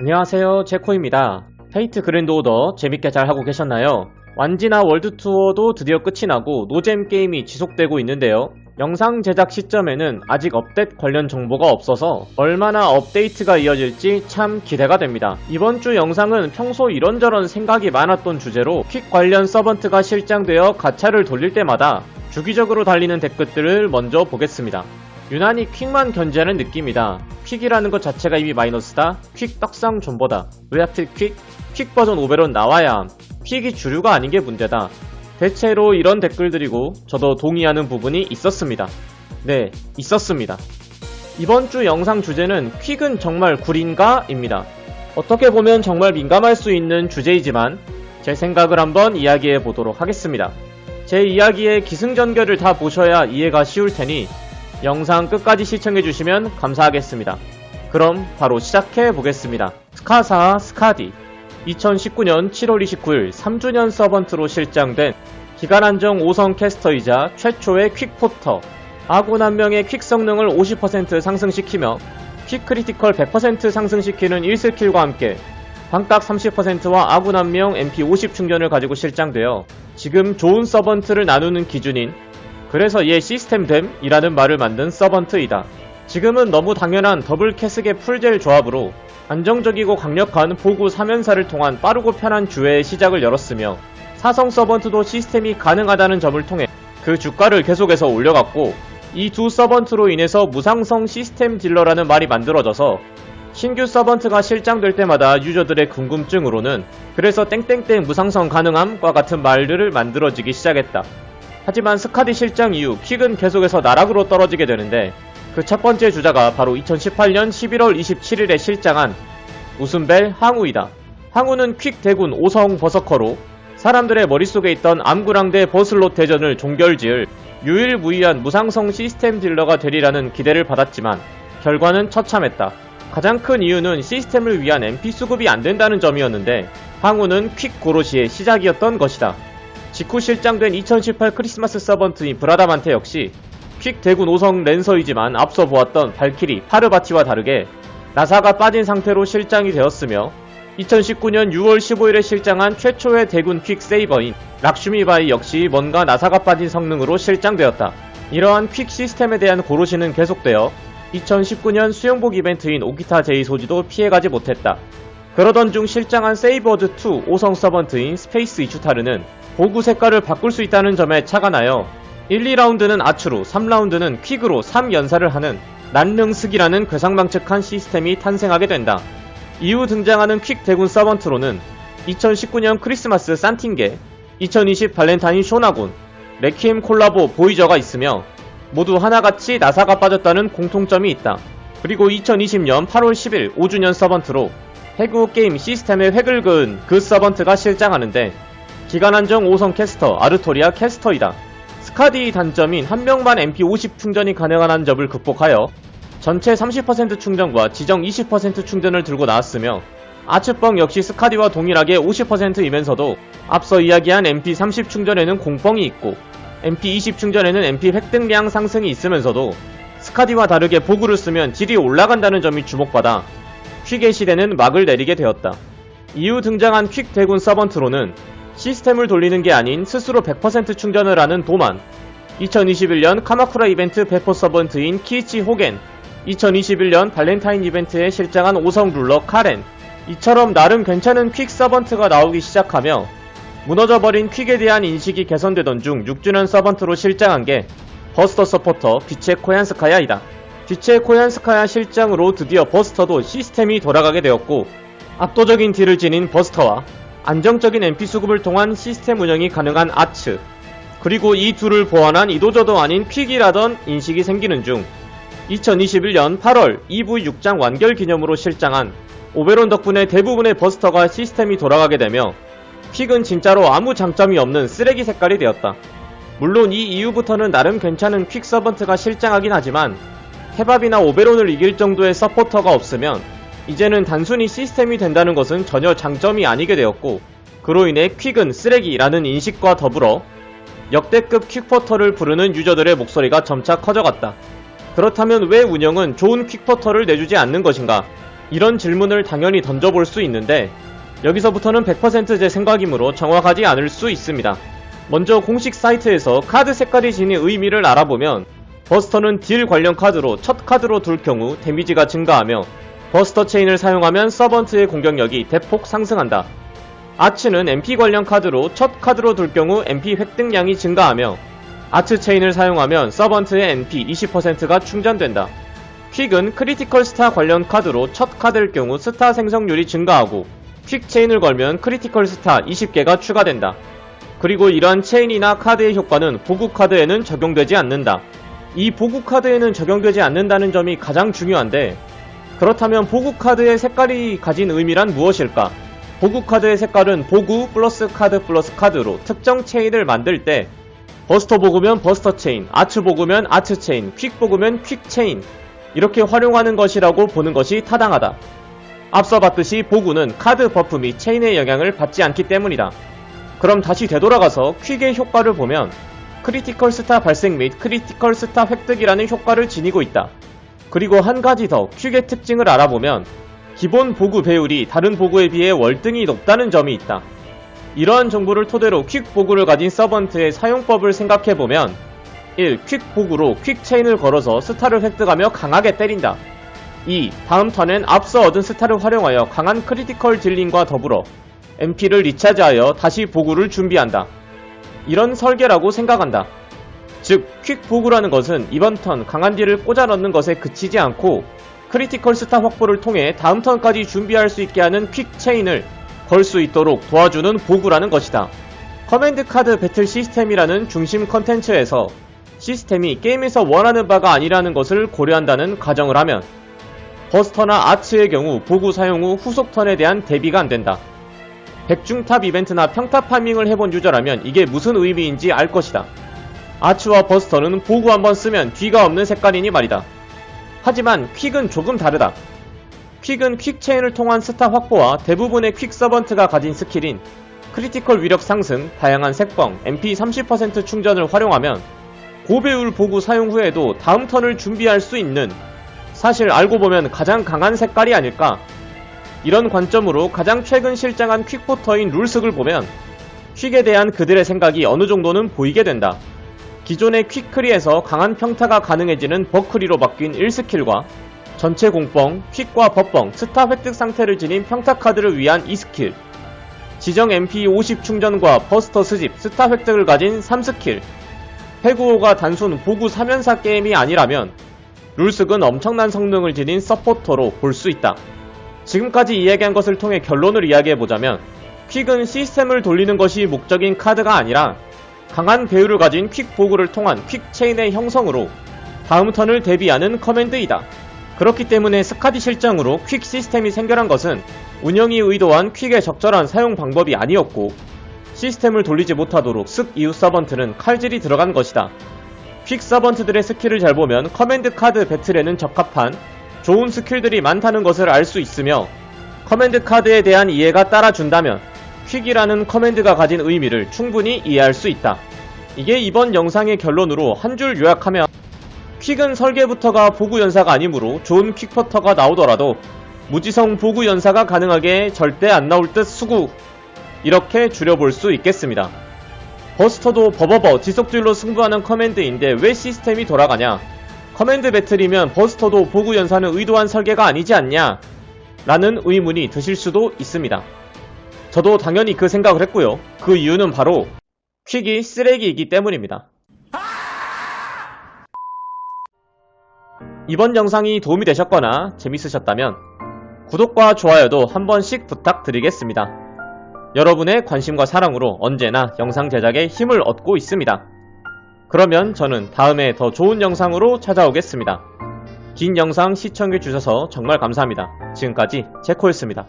안녕하세요 제코입니다 페이트 그랜드 오더 재밌게 잘 하고 계셨나요? 완지나 월드 투어도 드디어 끝이 나고 노잼 게임이 지속되고 있는데요 영상 제작 시점에는 아직 업데이트 관련 정보가 없어서 얼마나 업데이트가 이어질지 참 기대가 됩니다. 이번 주 영상은 평소 이런저런 생각이 많았던 주제로 퀵 관련 서번트가 실장되어 가차를 돌릴 때마다 주기적으로 달리는 댓글들을 먼저 보겠습니다. 유난히 퀵만 견제하는 느낌이다. 퀵이라는 것 자체가 이미 마이너스다. 퀵 떡상 존버다. 왜 하필 퀵? 퀵 버전 5배론 나와야 함. 퀵이 주류가 아닌 게 문제다. 대체로 이런 댓글들이고 저도 동의하는 부분이 있었습니다. 네, 있었습니다. 이번 주 영상 주제는 퀵은 정말 구린가? 입니다. 어떻게 보면 정말 민감할 수 있는 주제이지만 제 생각을 한번 이야기해 보도록 하겠습니다. 제 이야기의 기승전결을 다 보셔야 이해가 쉬울 테니 영상 끝까지 시청해 주시면 감사하겠습니다. 그럼 바로 시작해 보겠습니다. 스카사 스카디 2019년 7월 29일 3주년 서번트로 실장된 기간 한정 5성 캐스터이자 최초의 퀵포터 아군 한 명의 퀵 성능을 50% 상승시키며 퀵 크리티컬 100% 상승시키는 1스킬과 함께 방딱 30%와 아군 한 명 MP 50 충전을 가지고 실장되어 지금 좋은 서번트를 나누는 기준인 그래서 얘 시스템됨이라는 말을 만든 서번트이다. 지금은 너무 당연한 더블 캐스계 풀젤 조합으로 안정적이고 강력한 보구 3연사를 통한 빠르고 편한 주회의 시작을 열었으며 사성 서번트도 시스템이 가능하다는 점을 통해 그 주가를 계속해서 올려갔고 이 두 서번트로 인해서 무상성 시스템 딜러라는 말이 만들어져서 신규 서번트가 실장될 때마다 유저들의 궁금증으로는 그래서 땡땡땡 무상성 가능함과 같은 말들을 만들어지기 시작했다. 하지만 스카디 실장 이후 퀵은 계속해서 나락으로 떨어지게 되는데 그 첫 번째 주자가 바로 2018년 11월 27일에 실장한 웃음벨 항우이다. 항우는 퀵 대군 5성 버서커로 사람들의 머릿속에 있던 암구랑대 버슬롯 대전을 종결지을 유일무이한 무상성 시스템 딜러가 되리라는 기대를 받았지만 결과는 처참했다. 가장 큰 이유는 시스템을 위한 MP 수급이 안 된다는 점이었는데 항우는 퀵 고로시의 시작이었던 것이다. 직후 실장된 2018 크리스마스 서번트인 브라다만테 역시 퀵 대군 5성 랜서이지만 앞서 보았던 발키리, 파르바티와 다르게 나사가 빠진 상태로 실장이 되었으며 2019년 6월 15일에 실장한 최초의 대군 퀵 세이버인 락슈미바이 역시 뭔가 나사가 빠진 성능으로 실장되었다. 이러한 퀵 시스템에 대한 고로시는 계속되어 2019년 수영복 이벤트인 오키타 제이 소지도 피해가지 못했다. 그러던 중 실장한 세이버드2 5성 서번트인 스페이스 이추타르는 보구 색깔을 바꿀 수 있다는 점에 차가 나요. 1, 2라운드는 아츠로, 3라운드는 퀵으로 3연사를 하는 난능스기라는 괴상망측한 시스템이 탄생하게 된다. 이후 등장하는 퀵 대군 서번트로는 2019년 크리스마스 산틴게, 2020 발렌타인 쇼나군, 레퀴엠 콜라보 보이저가 있으며 모두 하나같이 나사가 빠졌다는 공통점이 있다. 그리고 2020년 8월 10일 5주년 서번트로 해구 게임 시스템의 획을 그은 그 서번트가 실장하는데 기간 한정 5성 캐스터 아르토리아 캐스터이다. 스카디의 단점인 한 명만 MP 50 충전이 가능한 한 점을 극복하여 전체 30% 충전과 지정 20% 충전을 들고 나왔으며 아츠뻥 역시 스카디와 동일하게 50%이면서도 앞서 이야기한 MP 30 충전에는 공뻥이 있고 MP 20 충전에는 MP 획득량 상승이 있으면서도 스카디와 다르게 보구를 쓰면 질이 올라간다는 점이 주목받아 퀵의 시대는 막을 내리게 되었다. 이후 등장한 퀵 대군 서번트로는 시스템을 돌리는 게 아닌 스스로 100% 충전을 하는 도만. 2021년 카마쿠라 이벤트 배포 서번트인 키이치 호겐. 2021년 발렌타인 이벤트에 실장한 5성 룰러 카렌. 이처럼 나름 괜찮은 퀵 서번트가 나오기 시작하며 무너져버린 퀵에 대한 인식이 개선되던 중 6주년 서번트로 실장한 게 버스터 서포터 빛의 코얀스카야이다. 빛의 코얀스카야 실장으로 드디어 버스터도 시스템이 돌아가게 되었고 압도적인 딜을 지닌 버스터와 안정적인 MP 수급을 통한 시스템 운영이 가능한 아츠 그리고 이 둘을 보완한 이도저도 아닌 퀵이라던 인식이 생기는 중 2021년 8월 2부 6장 완결 기념으로 실장한 오베론 덕분에 대부분의 버스터가 시스템이 돌아가게 되며 퀵은 진짜로 아무 장점이 없는 쓰레기 색깔이 되었다. 물론 이 이후부터는 나름 괜찮은 퀵 서번트가 실장하긴 하지만 케밥이나 오베론을 이길 정도의 서포터가 없으면 이제는 단순히 시스템이 된다는 것은 전혀 장점이 아니게 되었고 그로 인해 퀵은 쓰레기라는 인식과 더불어 역대급 퀵포터를 부르는 유저들의 목소리가 점차 커져갔다. 그렇다면 왜 운영은 좋은 퀵포터를 내주지 않는 것인가? 이런 질문을 당연히 던져볼 수 있는데 여기서부터는 100%제 생각이므로 정확하지 않을 수 있습니다. 먼저 공식 사이트에서 카드 색깔이 지닌 의미를 알아보면 버스터는 딜 관련 카드로 첫 카드로 둘 경우 데미지가 증가하며 버스터 체인을 사용하면 서번트의 공격력이 대폭 상승한다. 아츠는 MP 관련 카드로 첫 카드로 둘 경우 MP 획득량이 증가하며 아츠 체인을 사용하면 서번트의 MP 20%가 충전된다. 퀵은 크리티컬 스타 관련 카드로 첫 카드일 경우 스타 생성률이 증가하고 퀵 체인을 걸면 크리티컬 스타 20개가 추가된다. 그리고 이러한 체인이나 카드의 효과는 보구 카드에는 적용되지 않는다. 이 보구 카드에는 적용되지 않는다는 점이 가장 중요한데 그렇다면 보구 카드의 색깔이 가진 의미란 무엇일까? 보구 카드의 색깔은 보구 플러스 카드 플러스 카드로 특정 체인을 만들 때 버스터 보구면 버스터 체인, 아츠 보구면 아츠 체인, 퀵 보구면 퀵 체인 이렇게 활용하는 것이라고 보는 것이 타당하다. 앞서 봤듯이 보구는 카드 버프 및 체인의 영향을 받지 않기 때문이다. 그럼 다시 되돌아가서 퀵의 효과를 보면 크리티컬 스타 발생 및 크리티컬 스타 획득이라는 효과를 지니고 있다. 그리고 한 가지 더 퀵의 특징을 알아보면 기본 보구 배율이 다른 보구에 비해 월등히 높다는 점이 있다. 이러한 정보를 토대로 퀵 보구를 가진 서번트의 사용법을 생각해보면 1. 퀵 보구로 퀵 체인을 걸어서 스타를 획득하며 강하게 때린다. 2. 다음 턴엔 앞서 얻은 스타를 활용하여 강한 크리티컬 딜링과 더불어 MP를 리차지하여 다시 보구를 준비한다. 이런 설계라고 생각한다. 즉, 퀵 보구라는 것은 이번 턴 강한 딜을 꽂아 넣는 것에 그치지 않고 크리티컬 스타 확보를 통해 다음 턴까지 준비할 수 있게 하는 퀵 체인을 걸 수 있도록 도와주는 보구라는 것이다. 커맨드 카드 배틀 시스템이라는 중심 컨텐츠에서 시스템이 게임에서 원하는 바가 아니라는 것을 고려한다는 가정을 하면 버스터나 아츠의 경우 보구 사용 후 후속 턴에 대한 대비가 안된다. 백중탑 이벤트나 평탑 파밍을 해본 유저라면 이게 무슨 의미인지 알 것이다. 아츠와 버스터는 보구 한번 쓰면 뒤가 없는 색깔이니 말이다. 하지만 퀵은 조금 다르다. 퀵은 퀵 체인을 통한 스타 확보와 대부분의 퀵 서번트가 가진 스킬인 크리티컬 위력 상승, 다양한 색광, MP 30% 충전을 활용하면 고배율 보구 사용 후에도 다음 턴을 준비할 수 있는 사실 알고 보면 가장 강한 색깔이 아닐까 이런 관점으로 가장 최근 실장한 퀵포터인 룰스를 보면 퀵에 대한 그들의 생각이 어느 정도는 보이게 된다. 기존의 퀵크리에서 강한 평타가 가능해지는 버크리로 바뀐 1스킬과 전체 공뻥, 퀵과 법뻥, 스타 획득 상태를 지닌 평타 카드를 위한 2스킬, 지정 MP 50 충전과 버스터 스집, 스타 획득을 가진 3스킬, 페구오가 단순 보구 3연사 게임이 아니라면 룰스은 엄청난 성능을 지닌 서포터로 볼 수 있다. 지금까지 이야기한 것을 통해 결론을 이야기해보자면 퀵은 시스템을 돌리는 것이 목적인 카드가 아니라 강한 배율을 가진 퀵 보구를 통한 퀵 체인의 형성으로 다음 턴을 대비하는 커맨드이다. 그렇기 때문에 스카디 실장으로 퀵 시스템이 생겨난 것은 운영이 의도한 퀵의 적절한 사용 방법이 아니었고 시스템을 돌리지 못하도록 습 이후 서번트는 칼질이 들어간 것이다. 퀵 서번트들의 스킬을 잘 보면 커맨드 카드 배틀에는 적합한 좋은 스킬들이 많다는 것을 알 수 있으며 커맨드 카드에 대한 이해가 따라준다면 퀵이라는 커맨드가 가진 의미를 충분히 이해할 수 있다. 이게 이번 영상의 결론으로 한 줄 요약하면 퀵은 설계부터가 보구 연사가 아니므로 좋은 퀵퍼터가 나오더라도 무지성 보구 연사가 가능하게 절대 안 나올 듯 수구 이렇게 줄여볼 수 있겠습니다. 버스터도 버버버 지속줄로 승부하는 커맨드인데 왜 시스템이 돌아가냐? 커맨드 배틀이면 버스터도 보구 연사는 의도한 설계가 아니지 않냐? 라는 의문이 드실 수도 있습니다. 저도 당연히 그 생각을 했고요. 그 이유는 바로 퀵이 쓰레기이기 때문입니다. 이번 영상이 도움이 되셨거나 재밌으셨다면 구독과 좋아요도 한 번씩 부탁드리겠습니다. 여러분의 관심과 사랑으로 언제나 영상 제작에 힘을 얻고 있습니다. 그러면 저는 다음에 더 좋은 영상으로 찾아오겠습니다. 긴 영상 시청해주셔서 정말 감사합니다. 지금까지 제코였습니다.